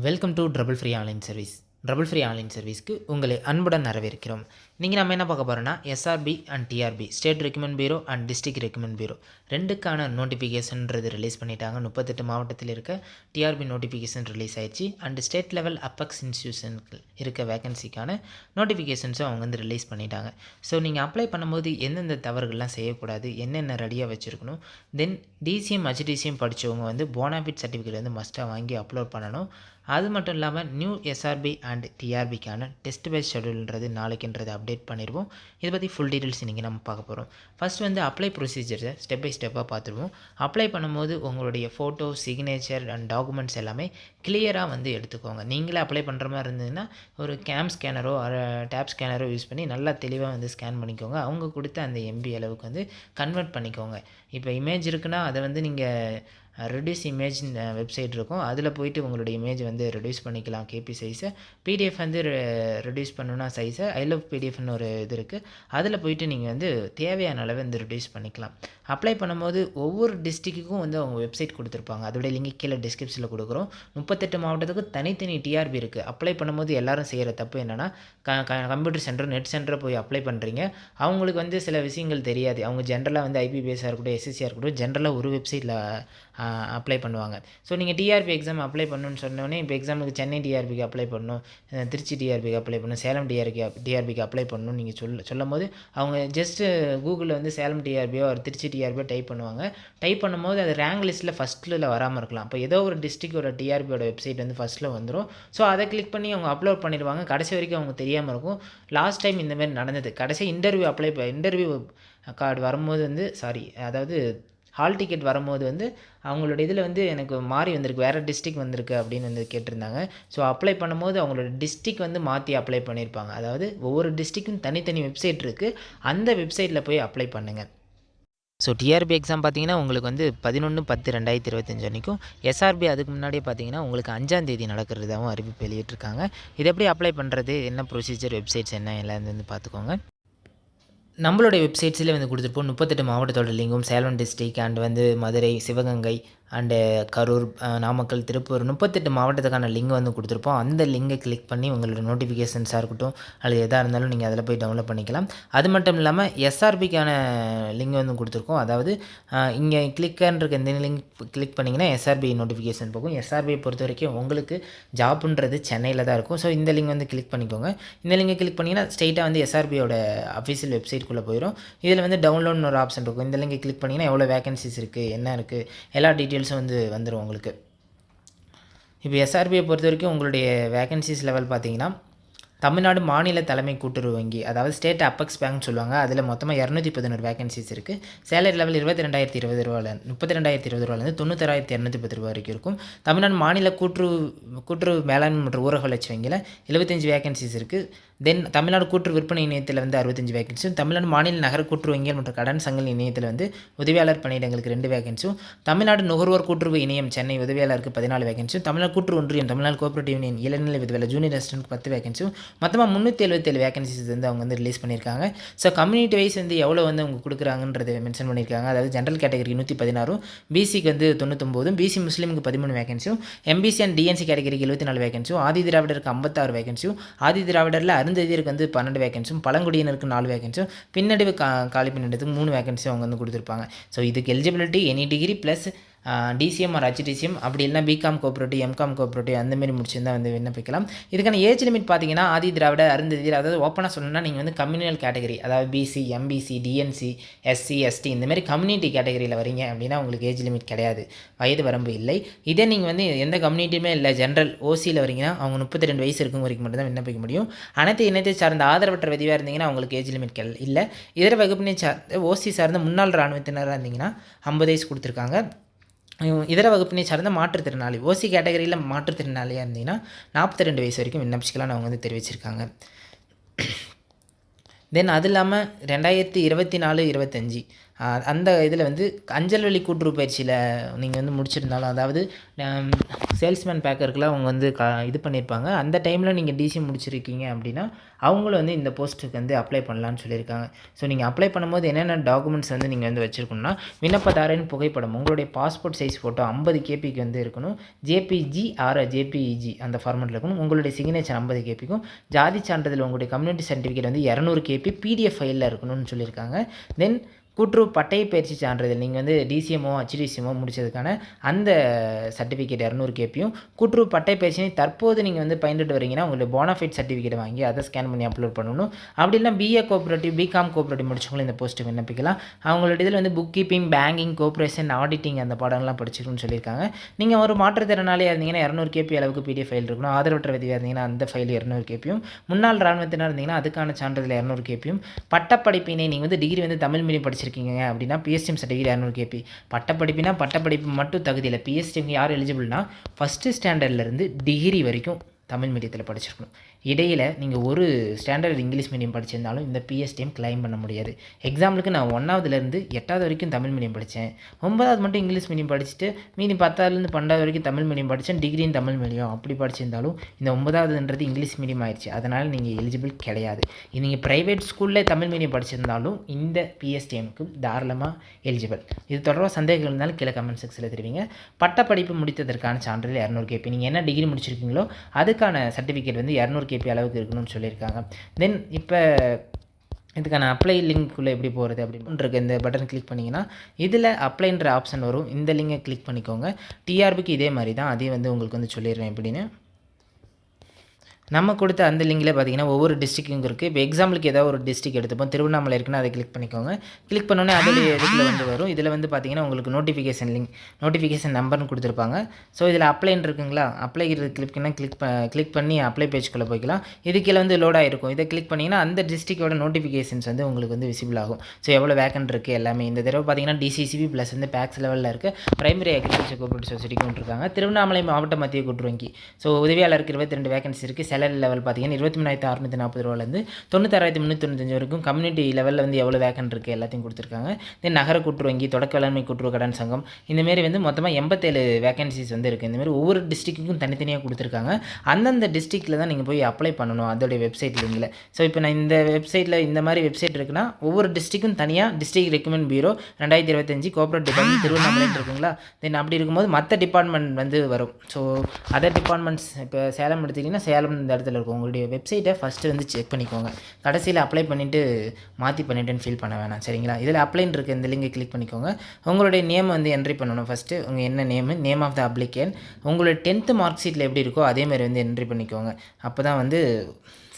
Welcome to trouble free online service trouble free online சர்வீஸ்க்கு உங்களை அன்புடன் வரவேற்கிறோம். நீங்கள் நம்ம என்ன பார்க்க போகிறோன்னா SRB and DRB state recommend bureau and district recommend bureau ரெண்டுக்கான நோட்டிஃபிகேஷன்றது ரிலீஸ் பண்ணிட்டாங்க. முப்பத்தெட்டு மாவட்டத்தில் இருக்க டிஆர்பி நோட்டிஃபிகேஷன் ரிலீஸ் ஆயிடுச்சு. அண்ட் ஸ்டேட் லெவல் அப்பக்ஸ் இன்ஸ்டியூஷனுக்கு இருக்க வேகன்சிக்கான நோட்டிஃபிகேஷன்ஸும் அவங்க வந்து ரிலீஸ் பண்ணிட்டாங்க. ஸோ நீங்கள் அப்ளை பண்ணும்போது எந்தெந்த தவறுகள்லாம் செய்யக்கூடாது என்னென்ன ரெடியாக வச்சுருக்கணும் தென் டிசிஎம் ஹெச்டிசிஎம் படித்தவங்க வந்து போனாஃபிட் சர்டிஃபிகேட் வந்து மஸ்ட்டாக வாங்கி அப்லோட் பண்ணணும். அது மட்டும் இல்லாமல் நியூ எஸ்ஆர்பி அண்ட் டிஆர்பிக்கான டெஸ்ட் பேஸ் ஷெடியூல்ன்றது நாளைக்குன்றது அப்டேட் பண்ணிடுவோம். இதை பற்றி ஃபுல் டீட்டெயில்ஸ் இன்றைக்கி நம்ம பார்க்க போகிறோம் ஃபஸ்ட் வந்து அப்ளை ப்ரொசீஜர்ஸை ஸ்டெப் பை ஸ்டெப்பாக பார்த்துருவோம். அப்ளை பண்ணும்போது உங்களுடைய ஃபோட்டோ சிக்னேச்சர் அண்ட் டாக்குமெண்ட்ஸ் எல்லாமே கிளியராக வந்து எடுத்துக்கோங்க. நீங்களே அப்ளை பண்ணுற மாதிரி இருந்ததுன்னா ஒரு கேம் ஸ்கேனரோ டேப் ஸ்கேனரோ யூஸ் பண்ணி நல்லா தெளிவாக வந்து ஸ்கேன் பண்ணிக்கோங்க. அவங்க கொடுத்த அந்த எம்பி அளவுக்கு வந்து கன்வெர்ட் பண்ணிக்கோங்க. இப்போ இமேஜ் இருக்குன்னா அதை வந்து நீங்கள் ரெடியூஸ் இமேஜ் வெப்சைட் இருக்கும். அதில் போயிட்டு உங்களோட இமேஜ் வந்து ரெடியூஸ் பண்ணிக்கலாம் கேபி சைஸை பிடிஎஃப் வந்து ரெடியூஸ் பண்ணணும்னா சைஸை ஐ லவ் பிடிஎஃப்னு ஒரு இது இருக்குது அதில் போயிட்டு நீங்கள் வந்து தேவையான அளவு வந்து ரெடியூஸ் பண்ணிக்கலாம். அப்ளை பண்ணும்போது ஒவ்வொரு டிஸ்ட்ரிக்ட்டுக்கும் வந்து அவங்க வெப்சைட் கொடுத்துருப்பாங்க. அதோட லிங்க் கீழே டிஸ்கிரிப்ஷனில் கொடுக்குறோம். முப்பத்தெட்டு மாவட்டத்துக்கு தனித்தனி டிஆர்பி இருக்குது அப்ளை பண்ணும்போது எல்லாரும் செய்கிற தப்பு என்னென்னா க கம்ப்யூட்டர் சென்டர் நெட் சென்டரை போய் அப்ளை பண்ணுறீங்க அவங்களுக்கு வந்து சில விஷயங்கள் தெரியாது. அவங்க ஜென்ரலாக வந்து ஐபிபிஎஸ்ஸாக இருக்கட்டும் எஸ்எஸ்சியாக இருக்கட்டும் ஜென்ரலாக ஒரு வெப்சைட்டில் அப்ளை பண்ணுவாங்க. ஸோ நீங்கள் டிஆர்பி எக்ஸாம் அப்ளை பண்ணணும்னு சொன்னோடனே இப்போ எக்ஸாமுக்கு சென்னை டிஆர்பிக்கு அப்ளை பண்ணணும் திருச்சி டிஆர்பிக்கு அப்ளை பண்ணணும் சேலம் டிஆர்பி டிஆர்பிக்கு அப்ளை பண்ணணும் நீங்கள் சொல்ல சொல்லும் போது அவங்க ஜஸ்ட்டு கூகுளில் வந்து சேலம் டிஆர்பியோ ஒரு திருச்சி டிஆர்பியோ டைப் பண்ணுவாங்க. டைப் பண்ணும்போது அது ரேங்க் லிஸ்ட்டில் ஃபஸ்ட்டில் வராமல் இருக்கலாம். இப்போ ஏதோ ஒரு டிஸ்ட்ரிக்டோட டிஆர்பியோட வெப்சைட் வந்து ஃபஸ்ட்டில் வந்துடும் ஸோ அதை கிளிக் பண்ணி அவங்க அப்லோட் பண்ணிடுவாங்க. கடைசி வரைக்கும் அவங்க தெரியாமல் இருக்கும். லாஸ்ட் டைம் இந்த மாதிரி நடந்தது. கடைசி இன்டர்வியூ அப்ளை இன்டர்வியூ கார்டு வரும்போது வந்து சாரி அதாவது ஹால் டிக்கெட் வரும்போது வந்து அவங்களோட இதில் வந்து எனக்கு மாறி வந்திருக்கு. வேறு டிஸ்ட்ரிக் வந்திருக்கு அப்படின்னு வந்து கேட்டிருந்தாங்க. ஸோ அப்ளை பண்ணும்போது அவங்களோட டிஸ்ட்ரிக் வந்து மாற்றி அப்ளை பண்ணியிருப்பாங்க அதாவது ஒவ்வொரு டிஸ்ட்ரிக்கும் தனித்தனி வெப்சைட் இருக்குது அந்த வெப்சைட்டில் போய் அப்ளை பண்ணுங்கள் ஸோ டிஆர்பி எக்ஸாம் பார்த்தீங்கன்னா உங்களுக்கு வந்து பதினொன்று பத்து ரெண்டாயிரத்தி இருபத்தஞ்சு அன்றைக்கும் எஸ்ஆர்பி அதுக்கு முன்னாடியே பார்த்தீங்கன்னா உங்களுக்கு அஞ்சாம் தேதி நடக்கிறதாகவும் அறிவிப்பு வெளியிட்டிருக்காங்க. இது எப்படி அப்ளை பண்ணுறது என்ன ப்ரொசீஜர் வெப்சைட்ஸ் என்ன? எல்லாம் வந்து பார்த்துக்கோங்க நம்மளுடைய வெப்சைட்ஸில் வந்து கொடுத்துருப்போம். முப்பத்தெட்டு மாவட்டத்தோட லிங்கும் சேலம் டிஸ்ட்ரிக் அண்ட் வந்து மதுரை சிவகங்கை அண்டு கரூர் நாமக்கல் திருப்பூர் முப்பத்தெட்டு மாவட்டத்துக்கான லிங்க் வந்து கொடுத்துருப்போம். அந்த லிங்கை கிளிக் பண்ணி உங்களோட நோட்டிஃபிகேஷன்ஸாக இருக்கட்டும் அல்லது எதாக இருந்தாலும் நீங்கள் அதில் போய் டவுன்லோட் பண்ணிக்கலாம். அது மட்டும் இல்லாமல் எஸ்ஆர்பிக்கான லிங்க் வந்து கொடுத்துருக்கோம். அதாவது இங்கே கிளிக்கன்றிருக்க இந்த லிங்க் கிளிக் பண்ணிங்கன்னா எஸ்ஆர்பி நோட்டிஃபிகேஷன் போகும். எஸ்ஆர்பியை பொறுத்த வரைக்கும் உங்களுக்கு ஜாப்புன்றது சென்னையில் தான் இருக்கும். ஸோ இந்த லிங்க் வந்து கிளிக் பண்ணிக்கோங்க. இந்த லிங்கை கிளிக் பண்ணிங்கன்னா ஸ்ட்ரெயிட்டாக வந்து எஸ்ஆர்பியோட அஃபீஷியல் வெப்சைட்குள்ளே போயிடும் இதில் வந்து டவுன்லோட்னு ஒரு ஆப்ஷன் இருக்கும். இந்த லிங்கை கிளிக் பண்ணிங்கன்னா எவ்வளோ வேகன்சிஸ் இருக்குது என்ன இருக்குது எல்லா டீட்டெயில்ஸ் வந்து வந்துடும் உங்களுக்கு. இப்போ எஸ்ஆர்பியை பொறுத்த வரைக்கும் உங்களுடைய வேகன்சிஸ் லெவல் பார்த்தீங்கன்னா தமிழ்நாடு மாநில தலைமை கூட்டுறவு வங்கி அதாவது ஸ்டேட் அப்பெக்ஸ் பேங்க் சொல்லுவாங்க அதில் மொத்தமாக இரநூத்தி பதினோரு வேகன்சிஸ் இருக்குது சேலரி லெவல் இருபத்தி ரெண்டாயிரத்தி இருபது ரூபாயில் முப்பத்தி ரெண்டாயிரத்தி இருபது ரூபாயிலேருந்து தொண்ணூத்தராயிரத்தி இரநூத்தி பத்து ரூபா வரைக்கும் இருக்கும். தமிழ்நாடு மாநில கூட்டுறவு கூட்டுறவு மேலாண்மை மற்றும் ஊரக வளர்ச்சி வங்கியில் எழுபத்தஞ்சு வேகன்சிஸ் இருக்குது தென் தமிழ்நாடு கூற்று விற்பனை இணையத்தில் வந்து அறுபத்தஞ்சு வேகன்சியும் தமிழ்நாடு மாநில நகர கூட்டுறவு வங்கிகள் மற்றும் கடன் சங்கங்கள் இணையத்தில் வந்து உதவியாளர் பணியிடங்களுக்கு ரெண்டு வேகன்சியும் தமிழ்நாடு நுகர்வோர் கூட்டுறவு இணையம் சென்னை உதவியாளருக்கு பதினாலு வேகன்சியும் தமிழ்நாடு கூட்டுறவு ஒன்றியம் தமிழ்நாடு கோஆபரேட்டிவ் யூனியன் இளநிலை விதவில ஜூனியர் அசிஸ்டன்ட் பத்து வேகன்சியும் மொத்தமாக முந்நூற்றி எழுபத்தேழு வேகன்சிஸ் வந்து அவங்க வந்து ரிலீஸ் பண்ணியிருக்காங்க. ஸோ கம்யூனிட்டி வைஸ் வந்து எவ்வளோ வந்து அவங்க கொடுக்குறாங்கன்றதை மென்ஷன் பண்ணியிருக்காங்க. அதாவது ஜென்ரல் கேட்டகரி நூற்றி பதினாறும் பிசிக்கு வந்து தொண்ணூத்தொம்போதும் பிசி முஸ்லீமுக்கு பதிமூணு வேகன்சியும் எம்பிசி அண்ட் டிஎன்சி கேட்டகரிக்கு எழுபத்தி நாலு வேகன்சியும் ஆதி திராவிடருக்கு ஐம்பத்தாறு வேகன்சியும் ஆதி திராவிடரில் அருந்ததியருக்கு வந்து பன்னெண்டு வேகன்சியும் பழங்குடியினருக்கு நாலு வேகன்சியும் பின்னடைவு கா காலி பின்னடைவுக்கு மூணு வேகன்சியும் அவங்க வந்து கொடுத்துருப்பாங்க. ஸோ இதுக்கு eligibility any degree plus DCM or HDCM அப்படி இல்லைனா பிகாம் கோஆப்ரேட்டிவ் எம்காம் கோஆப்ரேட்டிவ் அந்த மாதிரி வந்து விண்ணப்பிக்கலாம். இதுக்கான ஏஜ் லிமிட் பார்த்தீங்கன்னா ஆதி திராவிட அருந்ததி அதாவது ஓப்பனாக சொல்லணும்னா நீங்கள் வந்து கம்யூனல் கேட்டகரி அதாவது BC MBC DNC SC ST இந்தமாரி கம்யூனிட்டி கேட்டகரியில் வரீங்க அப்படின்னா உங்களுக்கு ஏஜ் லிமிட் கிடையாது. வயது வரம்பு இல்லை. இதே நீங்கள் வந்து எந்த கம்யூனிட்டியுமே இல்லை ஜென்ரல் ஓசியில் வரீங்கன்னா அவங்க முப்பத்தி ரெண்டு வயசு இருக்கும் வரைக்கும் மட்டும் தான் விண்ணப்பிக்க முடியும். அனைத்து இனத்தை சார்ந்த ஆதரவற்ற விதிவாக இருந்தீங்கன்னா அவங்களுக்கு ஏஜ் லிமிட் இல்லை. இதர வகுப்பினை சார்ந்த ஓசி சார்ந்த முன்னாள் இராணுவத்தினராக இருந்தீங்கன்னா ஐம்பது வயசு கொடுத்துருக்காங்க. இதர வகுப்பினை சார்ந்த மாற்றுத்திறனாளி ஓசி கேட்டகரியில் மாற்றுத்திறனாளியாக இருந்தீங்கன்னா நாற்பத்தி ரெண்டு வயசு வரைக்கும் விண்ணப்பிச்சிக்கலாம்னு அவங்க வந்து தெரிவிச்சிருக்காங்க. தென் அது இல்லாமல் ரெண்டாயிரத்தி இருபத்தி நாலு இருபத்தஞ்சி அந்த இதில் வந்து அஞ்சல் வழி கூட்டுறவு பயிற்சியில் நீங்கள் வந்து முடிச்சிருந்தாலும் அதாவது சேல்ஸ்மேன் பேக்கருக்குலாம் அவங்க வந்து க இது பண்ணியிருப்பாங்க. அந்த டைமில் நீங்கள் டிசி முடிச்சிருக்கீங்க அப்படின்னா அவங்களும் வந்து இந்த போஸ்ட்டுக்கு வந்து அப்ளை பண்ணலான்னு சொல்லியிருக்காங்க. ஸோ நீங்கள் அப்ளை பண்ணும்போது என்னென்ன டாக்குமெண்ட்ஸ் வந்து நீங்கள் வந்து வச்சுருக்கணும்னா விண்ணப்பதாரின் புகைப்படம் உங்களுடைய பாஸ்போர்ட் சைஸ் ஃபோட்டோ ஐம்பது கேபிக்கு வந்து இருக்கணும். ஜேபிஜி ஆர் ஜேபிஇஜி அந்த ஃபார்மெட்டில் இருக்கணும். உங்களுடைய சிக்னேச்சர் ஐம்பது கேபிக்கும். ஜாதி சான்றிதழ் உங்களுடைய கம்யூனிட்டி சர்டிஃபிகேட் வந்து இரநூறு கேபி பிடிஎஃப் ஃபைலில் இருக்கணும்னு சொல்லியிருக்காங்க. தென் கூட்டுறவு பட்டய பயிற்சி சான்றிதழ் நீங்கள் வந்து டிசிஎம்ஓ ஹெச்டிசிஎம்ஓ முடித்ததுக்கான அந்த சர்டிஃபிகேட் இரநூறு கேப்பியும் கூட்டுறவு பட்டய பயிற்சியை தற்போது நீங்கள் வந்து பயின்றுட்டு வரீங்கன்னா உங்களுடைய போனஃபைட் சர்டிஃபிகேட் வாங்கி அதை ஸ்கேன் பண்ணி அப்லோட் பண்ணணும். அப்படி இல்லை பிஏ கோஆப்ரேட்டிவ் பிகாம் கோஆப்ரேட்டிவ் முடிச்சவங்களும் இந்த போஸ்ட்டு விண்ணப்பிக்கலாம். அவங்களோட இதில் வந்து book keeping banking cooperation auditing அந்த பாடம்லாம் படிச்சிருக்குன்னு சொல்லியிருக்காங்க. நீங்கள் ஒரு மாற்றுத்திறனாளியாக இருந்தீங்கன்னா இரநூறு கேபி அளவுக்கு பிடிஎஃப் ஃபைல் இருக்கணும். ஆதரவற்ற விதியாக இருந்தீங்கன்னா அந்த ஃபைல் இரநூறு கேபியும் முன்னாள் ராணுவத்தினர் இருந்தீங்கன்னா அதுக்கான சான்றிதழ் இரநூறு கேபியும் பட்டப்படிப்பினை நீங்கள் வந்து டிகிரி வந்து தமிழ் மீடியம் படிச்சிருக்கீங்க அப்படின்னா பிஎஸ்டிஎம் சர்டிஃபிகேட் இரநூறு கேபி பட்டப்படிப்புனா பட்டப்படிப்பு மட்டும் தகுதி இல்லை. பிஎஸ்டிஎம் யார் எலிஜிபிள்னா ஃபஸ்ட்டு ஸ்டாண்டர்ட்லேருந்து டிகிரி வரைக்கும் தமிழ் மீடியத்தில் படிச்சிருக்கணும். இடையில் நீங்கள் ஒரு ஸ்டாண்டர்ட் இங்கிலீஷ் மீடியம் படிச்சிருந்தாலும் இந்த பிஎஸ்டிஎம் கிளைம் பண்ண முடியாது. எக்ஸாம்பிளுக்கு நான் ஒன்றாவதுலேருந்து எட்டாவது வரைக்கும் தமிழ் மீடியம் படித்தேன் ஒன்பதாவது மட்டும் இங்கிலீஷ் மீடியம் படிச்சுட்டு மீதி பத்தாவதுலேருந்து பன்னெண்டாவது வரைக்கும் தமிழ் மீடியம் படித்தேன் டிகிரியும் தமிழ் மீடியம் அப்படி படிச்சிருந்தாலும் இந்த ஒன்பதாவதுன்றது இங்கிலீஷ் மீடியம் ஆயிடுச்சு அதனால் நீங்கள் எலிஜிபிள் கிடையாது. நீங்கள் ப்ரைவேட் ஸ்கூலில் தமிழ் மீடியம் படிச்சிருந்தாலும் இந்த பிஎஸ்டிஎம்க்கு தாராளமாக எலிஜிபிள் இது தொடர்பாக சந்தேகங்கள் இருந்தாலும் கீழே கமெண்ட் செக்ஷனில் தெரிவிங்க. பட்டப்படிப்பு முடித்ததற்கான சான்றிதழ் இரநூறு கேபி நீங்கள் என்ன டிகிரி முடிச்சிருக்கீங்களோ அதுக்கான சர்டிஃபிகேட் வந்து இரநூறு கேபி அளவுக்கு இருக்கணும்னு சொல்லியிருக்காங்க. தென் இப்போ இதுக்கான அப்ளை லிங்க்குள்ளே எப்படி போகிறது அப்படின்னு இருக்க இந்த பட்டன் கிளிக் பண்ணிங்கன்னா இதில் அப்ளைன்ற ஆப்ஷன் வரும். இந்த லிங்கை கிளிக் பண்ணிக்கோங்க. டிஆர்பிக்கு இதே மாதிரி தான் அதையும் வந்து உங்களுக்கு வந்து சொல்லிடுறேன் எப்படின்னு. நம்ம கொடுத்த அந்த லிங்கில் பார்த்தீங்கன்னா ஒவ்வொரு டிஸ்ட்ரிக்கும் இருக்குது இப்போ எக்ஸாம்பிளுக்கு ஏதாவது ஒரு டிஸ்ட்ரிக் எடுத்துப்போம். திருவண்ணாமலை இருக்குன்னா அதை கிளிக் பண்ணிக்கோங்க. கிளிக் பண்ணோன்னே அதில் இதுக்குள்ள வந்து வரும்? இதில் வந்து பார்த்தீங்கன்னா உங்களுக்கு நோட்டிஃபிகேஷன் லிங்க் நோட்டிஃபிகேஷன் நம்பர்னு கொடுத்துருப்பாங்க. ஸோ இதில் அப்ளைன்னு இருக்குங்களா? அப்ளை கிளிக் பண்ணால் கிளிக் கிளிக் பண்ணி அப்ளை பேஜ்குள்ளே போய்க்கலாம். இது கீழே வந்து லோட் ஆகிருக்கும் இதை கிளிக் பண்ணிங்கன்னா அந்த டிஸ்ட்ரிக்டோட நோட்டிஃபிகேஷன்ஸ் வந்து உங்களுக்கு வந்து விசிபிள் ஆகும். ஸோ எவ்வளோ வேக்கன்ட் இருக்குது எல்லாமே. இந்த தடவை பார்த்தீங்கன்னா டிசிசிபி ப்ளஸ் வந்து பேக்ஸ் லெவலில் இருக்க. பிரைமரி அக்ரிகல்ச்சர் கோஆபரேட்டிவ் சொசைட்டி கொண்டு இருக்காங்க. திருவண்ணாமலை மாவட்ட மத்திய கூட்டு வங்கி. ஸோ உதவியாளருக்கு இருபத்தி ரெண்டு வேகன்சி இருக்குது சேலரி லெவல் பார்த்தீங்கன்னா இருபத்தி மூணாயிரத்தி அறுநூற்றி நாற்பது ரூபாலேருந்து தொண்ணூத்தாறாயிரத்தி முந்நூற்றி தொண்ணூத்தஞ்சு வரைக்கும் கம்யூனிட்டி லெவலில் வந்து எவ்வளோ வேக்கன் இருக்குது எல்லாத்தையும் கொடுத்துருக்காங்க. தென் நகர கூட்டுறவு வங்கி தொடக்க வேளாண்மை கூட்டுறவு கடன் சங்கம் இந்தமாரி வந்து மொத்தமாக எண்பத்தேழு வேகன்சிஸ் வந்து இருக்குது இந்தமாரி ஒவ்வொரு டிஸ்ட்ரிக்ட்டுக்கும் தனித்தனியாக கொடுத்துருக்காங்க. அந்தந்த டிஸ்ட்ரிக்ட்டில் தான் நீங்கள் போய் அப்ளை பண்ணணும். அதோடைய வெப்சைட் லிங்கில் ஸோ இப்போ நான் இந்த வெப்சைட்டில் இந்த மாதிரி வெப்சைட் இருக்குன்னா ஒவ்வொரு டிஸ்ட்ரிக்கும் தனியாக டிஸ்ட்ரிக்ட் ரெக்கமெண்ட் பியூரோ ரெண்டாயிரத்தி இருபத்தஞ்சி கோஆப்ரேட் டிபார்ட்மெண்ட் திருவண்ணாமலைன்னு இருக்குங்களா? தென் அப்படி இருக்கும்போது மற்ற டிபார்ட்மெண்ட் வந்து வரும். ஸோ அதர் டிபார்ட்மெண்ட்ஸ் இப்போ சேலம் எடுத்துக்கிட்டிங்கன்னா சேலம் இந்த இடத்துல இருக்கும். உங்களுடைய வெப்சைட்டை ஃபஸ்ட்டு வந்து செக் பண்ணிக்கோங்க. கடைசியில் அப்ளை பண்ணிவிட்டு மாற்றி பண்ணிட்டேன்னு ஃபீல் பண்ண வேணாம். சரிங்களா? இதில் அப்ளைன் இருக்க இந்த லிங்கை கிளிக் பண்ணிக்கோங்க. உங்களுடைய நேம் வந்து என்ட்ரி பண்ணணும் ஃபஸ்ட்டு உங்கள் என்ன name name of the applicant உங்களுடைய டென்த்து மார்க் ஷீட்டில் எப்படி இருக்கோ அதே மாதிரி வந்து என்ட்ரி பண்ணிக்கோங்க. அப்போ தான் வந்து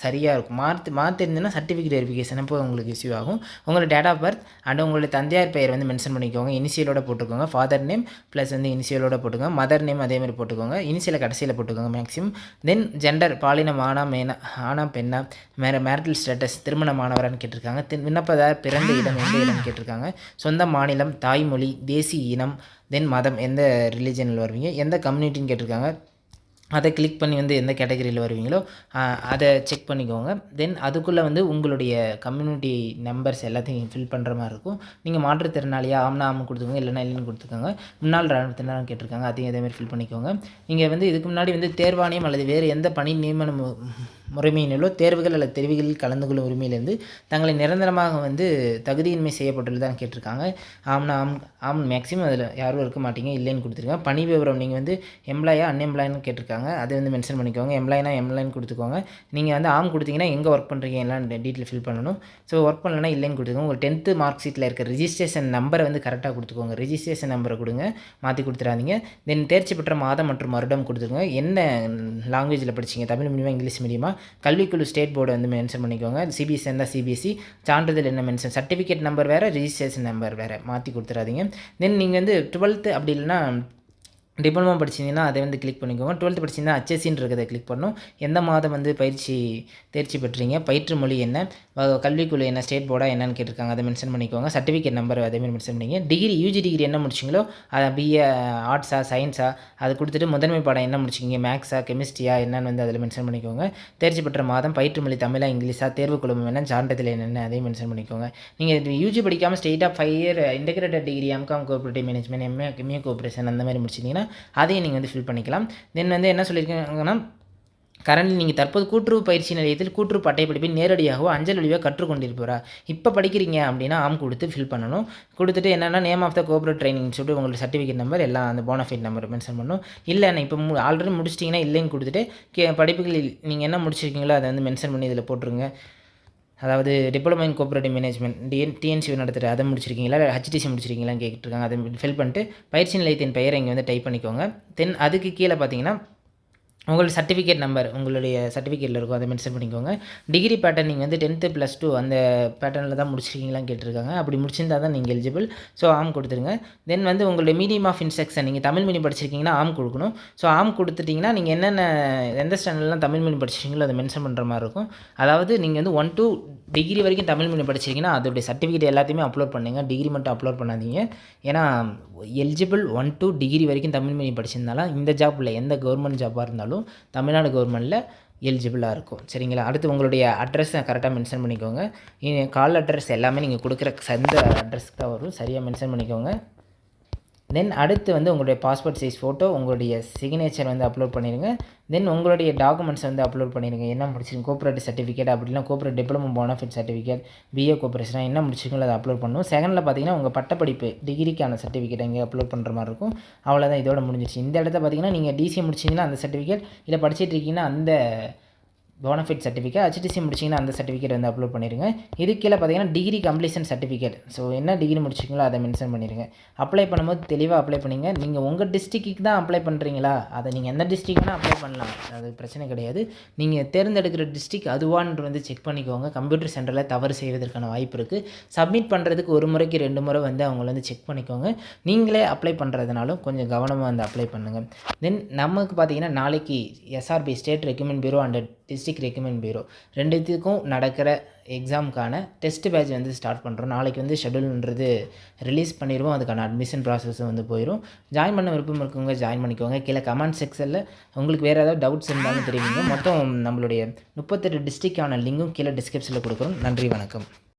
சரியாக இருக்கும். மாற்றி மாற்றிருந்ததுன்னா சர்டிஃபிகேட் வெரிஃபிகேஷன் அப்போ உங்களுக்கு இஷ்யூ ஆகும். உங்களோட டேட் ஆஃப் பர்த் அண்ட் உங்களுடைய தந்தையார் பெயர் வந்து மென்ஷன் பண்ணிக்கோங்க. இனிஷியலோட போட்டுக்கோங்க. ஃபாதர் நேம் ப்ளஸ் வந்து இனிஷியலோட போட்டுக்கோங்க. மதர் நேம் அதே மாதிரி போட்டுக்கோங்க. இனிஷியலை கடைசியில் போட்டுக்கோங்க மேக்ஸிமம் தென் ஜெண்டர் பாலினம் ஆனா மேனா ஆனா பெண்ணா மேர மேரிட்டல் ஸ்டேட்டஸ் திருமணமானவரான்னு கேட்டிருக்காங்க. தென் விண்ணப்பதார் பிறந்த இடம் எந்த இடம் கேட்டிருக்காங்க. சொந்த மாநிலம் தாய்மொழி தேசிய இனம் தென் மதம் எந்த ரிலீஜனில் வருவீங்க? எந்த கம்யூனிட்டின்னு கேட்டிருக்காங்க. அதை கிளிக் பண்ணி வந்து எந்த கேட்டகரியில் வருவீங்களோ அதை செக் பண்ணிக்கோங்க. தென் அதுக்குள்ளே வந்து உங்களுடைய கம்யூனிட்டி நம்பர்ஸ் எல்லாத்தையும் ஃபில் பண்ணுற மாதிரி இருக்கும். நீங்கள் மாற்றுத்திறனாளியாக ஆம்னா ஆமாம் கொடுத்துக்கோங்க இல்லைனா இல்லைன்னு கொடுத்துக்கோங்க. முன்னாள் ராணுவத்தினர் கேட்டிருக்காங்க அதையும் அதேமாதிரி ஃபில் பண்ணிக்கோங்க. நீங்கள் வந்து இதுக்கு முன்னாடி வந்து தேர்வாணையம் அல்லது வேறு எந்த பணி நியமனம் முறைமையினுள்ளோ தேர்வுகள் அல்லது தெரிவுகளில் கலந்து கொள்ளும் உரிமையிலிருந்து தங்களை நிரந்தரமாக வந்து தகுதியின்மை செய்யப்பட்டுள்ளதான் கேட்டிருக்காங்க. ஆம்னா ஆம் ஆம் மேக்ஸிமம் அதில் யாரும் இருக்க மாட்டீங்க இல்லைன்னு கொடுத்துருக்காங்க பணி விவரம் நீங்கள் வந்து எம்ப்ளாயா அன்எம்ப்ளாயின்னு கேட்டிருக்காங்க. அதை வந்து மென்ஷன் பண்ணிக்கோங்க. எம்ப்ளாயினா எம்ப்ளாயின் கொடுத்துக்கோங்க. நீங்கள் வந்து ஆம் கொடுத்தீங்கன்னா எங்கே ஒர்க் பண்ணுறீங்க எல்லாம் டீட்டெயில் ஃபில் பண்ணணும். ஸோ ஒர்க் பண்ணலன்னா இல்லைன்னு கொடுத்துக்கோங்க. உங்கள் டென்த்து மார்க் ஷீட்டில் இருக்க ரிஜிஸ்ட்ரேஷன் நம்பரை வந்து கரெக்டாக கொடுத்துக்கோங்க. ரிஜிஸ்ட்ரேஷன் நம்பரை கொடுங்க. மாற்றி கொடுத்துறாதீங்க. தென் தேர்ச்சி பெற்ற மாதம் மற்றும் வருடம் கொடுத்துருங்க. என்ன லாங்குவேஜில் படிச்சீங்க? தமிழ் மீடியமாக இங்கிலீஷ் மீடியமாக கல்விக்குழு ஸ்டேட் போர்டு வந்து மென்ஷன் பண்ணிக்கோங்க. சிபிஎஸ்சி இருந்தால் சிபிஎஸ்சி சான்றிதழ் என்ன மென்ஷன் சர்டிஃபிகேட் நம்பர் வேறு ரிஜிஸ்ட்ரேஷன் நம்பர் வேறு. மாற்றி கொடுத்துறாதீங்க. தென் நீங்கள் வந்து டுவெல்த்து அப்படி இல்லைன்னா டிப்ளமோ படிச்சிங்கன்னா அதை வந்து கிளிக் பண்ணிக்கோங்க. டுவெல்த் படிச்சிங்கன்னா ஹச்எஸ்சின்னு இருக்கிறத கிளிக் பண்ணணும் எந்த மாதம் வந்து பயிற்சி தேர்ச்சி பெற்றீங்க? பயிற்று மொழி என்ன? வ- கல்விக்குழு என்ன? ஸ்டேட் போர்டா என்னன்னு கேட்டிருக்காங்க. அதை மென்ஷன் பண்ணிக்கோங்க. சர்டிஃபிகேட் நம்பர் அதேமாதிரி மென்ஷன் பண்ணிங்க டிகிரி யூஜி டிகிரி என்ன முடிச்சிங்களோ அதை பிஏ ஆர்ட்ஸா சயின்ஸா அது கொடுத்துட்டு முதன்மை பாடம் என்ன முடிச்சிங்க? மேக்ஸா கெமிஸ்ட்ரியா என்னன்னு வந்து அதில் மென்ஷன் பண்ணிக்கோங்க. தேர்ச்சி பெற்ற மாதம் பயிற்று மொழி தமிழா இங்கிலீஷா தேர்வு குழுமம் என்ன? சான்றிதழ் என்னென்ன அதையும் மென்ஷன் பண்ணிக்கோங்க. நீங்கள் யூஜி படிக்காமல் ஸ்ட்ரெயிட்டாக five year integrated degree MCom cooperative management MA MA cooperation அந்த மாதிரி முடிச்சிங்கன்னா அதையும் நீங்கள் வந்து ஃபில் பண்ணிக்கலாம். தென் வந்து என்ன சொல்லியிருக்காங்கன்னா கரண்ட்லி நீங்கள் தற்போது கூட்டுறவு பயிற்சி நிலையத்தில் கூட்டுறவு பட்டை படிப்பை நேரடியாகவோ அஞ்சல் வழியாக கற்றுக்கொண்டிருப்பாரா இப்போ படிக்கிறீங்க அப்படின்னா ஆம் கொடுத்து ஃபில் பண்ணணும். கொடுத்துட்டு என்னென்னா name of the cooperative training சொல்லிட்டு உங்களுக்கு சர்டிஃபிகேட் நம்பர் எல்லாம் அந்த போனஃபைட் நம்பர் மென்ஷன் பண்ணணும். இல்லை நான் இப்போ ஆல்ரெடி முடிச்சிட்டிங்கன்னா இல்லைன்னு கொடுத்துட்டு கே படிப்புகள் நீங்கள் என்ன முடிச்சிருக்கீங்களோ அதை வந்து மென்ஷன் பண்ணி இதில் போட்டுருங்க. அதாவது diploma in cooperative management TN TNC நடத்துகிற அதை முடிச்சிருக்கீங்களா? ஹச்டிசி முடிச்சிருக்கீங்களான்னு கேட்டுருக்காங்க அதை ஃபில் பண்ணிட்டு பயிற்சி நிலையத்தின் பெயரை இங்கே வந்து டைப் பண்ணிக்கோங்க. தென் அதுக்கு கீழே பார்த்தீங்கன்னா உங்களோட சர்டிஃபிகேட் நம்பர் உங்களுடைய சர்டிஃபிகேட்டில் இருக்கும் அதை மென்ஷன் பண்ணிக்கோங்க. டிகிரி பேட்டர்ன் நீங்கள் வந்து டென்த்து ப்ளஸ் டூ அந்த பேட்டர்னில் தான் முடிச்சிருக்கீங்களான்னு கேட்டிருக்காங்க. அப்படி முடிச்சிருந்தா தான் நீங்கள் எலிஜிபிள் ஸோ ஆம் கொடுத்துருங்க தென் வந்து உங்களுடைய மீடியம் ஆஃப் இன்ஸ்ட்ரக்ஷன் நீங்கள் தமிழ் மீடியம் படிச்சிருக்கீங்கன்னா ஆம் கொடுக்கணும். ஸோ ஆம் கொடுத்துட்டிங்கன்னா நீங்கள் என்னென்ன எந்த ஸ்டாண்டர்ட்லாம் தமிழ் மீடியம் படிச்சிருக்கீங்களோ அதை மென்ஷன் பண்ணுற மாதிரி இருக்கும். அதாவது நீங்கள் வந்து ஒன் டூ டிகிரி வரைக்கும் தமிழ் மீடியம் படிச்சிருக்கீங்கன்னா அதோடைய சர்டிஃபிகேட் எல்லாத்தையுமே அப்லோட் பண்ணுங்கள் டிகிரி மட்டும் அப்லோட் பண்ணாதீங்க. ஏன்னா எலிஜிபிள் ஒன் டூ டிகிரி வரைக்கும் தமிழ் மீடியம் படிச்சிருந்தாலும் இந்த ஜாப்பில் எந்த கவர்மெண்ட் ஜாப்பாக இருந்தாலும் தமிழ்நாடு கவர்மெண்ட்டில் எலிஜிபிளாக இருக்கும். சரிங்களா? அடுத்து உங்களுடைய அட்ரஸை கரெக்டாக மென்ஷன் பண்ணிக்கோங்க. கால் அட்ரஸ் எல்லாமே நீங்கள் கொடுக்குற சந்த அட்ரஸ்க்கு தான் வரும். சரியாக மென்ஷன் பண்ணிக்கோங்க. தென் அடுத்து வந்து உங்களுடைய பாஸ்போர்ட் சைஸ் ஃபோட்டோ உங்களுடைய சிக்னேச்சர் வந்து அப்லோட் பண்ணிடுங்க தென் உங்களுடைய டாக்குமெண்ட்ஸ் வந்து அப்லோட் பண்ணிடுங்க என்ன முடிச்சிருங்க? கோஆப்ரேட்டிவ் சர்டிஃபிகேட் அப்படின்னா cooperative diploma bonafide certificate BA cooperation என்ன முடிச்சிருங்களோ அதை அப்லோட் பண்ணணும். செகண்டில் பார்த்தீங்கன்னா உங்கள் பட்டப்படிப்பு டிகிரிக்கான சர்டிஃபிகேட் இங்கே அப்லோட் பண்ணுற மாதிரி இருக்கும். அவ்வளோதான் இதோட முடிஞ்சிச்சு இந்த இடத்த பார்த்தீங்கன்னா நீங்கள் டிசி முடிச்சிங்கன்னா அந்த சர்டிஃபிகேட் இல்லை படிச்சிட்டு இருக்கீங்கன்னா அந்த போனஃபிட் சர்டிஃபிகேட் ஹெச்டிசி முடிச்சிங்கன்னா அந்த சர்டிஃபிகேட் வந்து அப்லோட் பண்ணிடுங்க இது கீழே பார்த்தீங்கன்னா டிகிரி கம்ப்ளீஷன் சர்டிஃபிகேட் ஸோ என்ன டிகிரி முடிச்சிங்களோ அதை மென்ஷன் பண்ணிடுங்க அப்ளை பண்ணும்போது தெளிவாக அப்ளை பண்ணிங்க. நீங்கள் உங்கள் டிஸ்ட்ரிக்ட்டுக்கு தான் அப்ளை பண்ணுறீங்களா அதை நீங்கள் எந்த டிஸ்ட்ரிக்னால் அப்ளை பண்ணலாம். அது பிரச்சனை கிடையாது. நீங்கள் தேர்ந்தெடுக்கிற டிஸ்ட்ரிக் அதுவான்னு வந்து செக் பண்ணிக்கோங்க. கம்ப்யூட்டர் சென்டரில் தவறு செய்வதற்கான வாய்ப்பு இருக்குது சப்மிட் பண்ணுறதுக்கு ஒரு முறைக்கு ரெண்டு முறை வந்து அவங்கள வந்து செக் பண்ணிக்கோங்க. நீங்களே அப்ளை பண்ணுறதுனாலும் கொஞ்சம் கவனமாக வந்து அப்ளை பண்ணுங்கள் தென் நமக்கு பார்த்தீங்கன்னா நாளைக்கு SRB state recommend bureau and district district recommend bureau ரெண்டுத்துக்கும் நடக்கிற எக்ஸாமுக்கான டெஸ்ட் பேட்ச் வந்து ஸ்டார்ட் பண்ணுறோம் நாளைக்கு வந்து ஷெடியூல்ன்றது ரிலீஸ் பண்ணிடுவோம். அதுக்கான அட்மிஷன் ப்ராசஸும் வந்து போயிடும் ஜாயின் பண்ண விருப்பம் இருக்கவங்க ஜாயின் பண்ணிக்கோங்க. கீழே கமெண்ட் செக்ஷனில் உங்களுக்கு வேறு ஏதாவது டவுட்ஸ் இருந்தாலும் தெரியுங்க மொத்தம் நம்மளுடைய முப்பத்தெட்டு டிஸ்ட்ரிக்டான லிங்கும் கீழே டிஸ்கிரிப்ஷனில் கொடுக்குறோம். நன்றி வணக்கம்.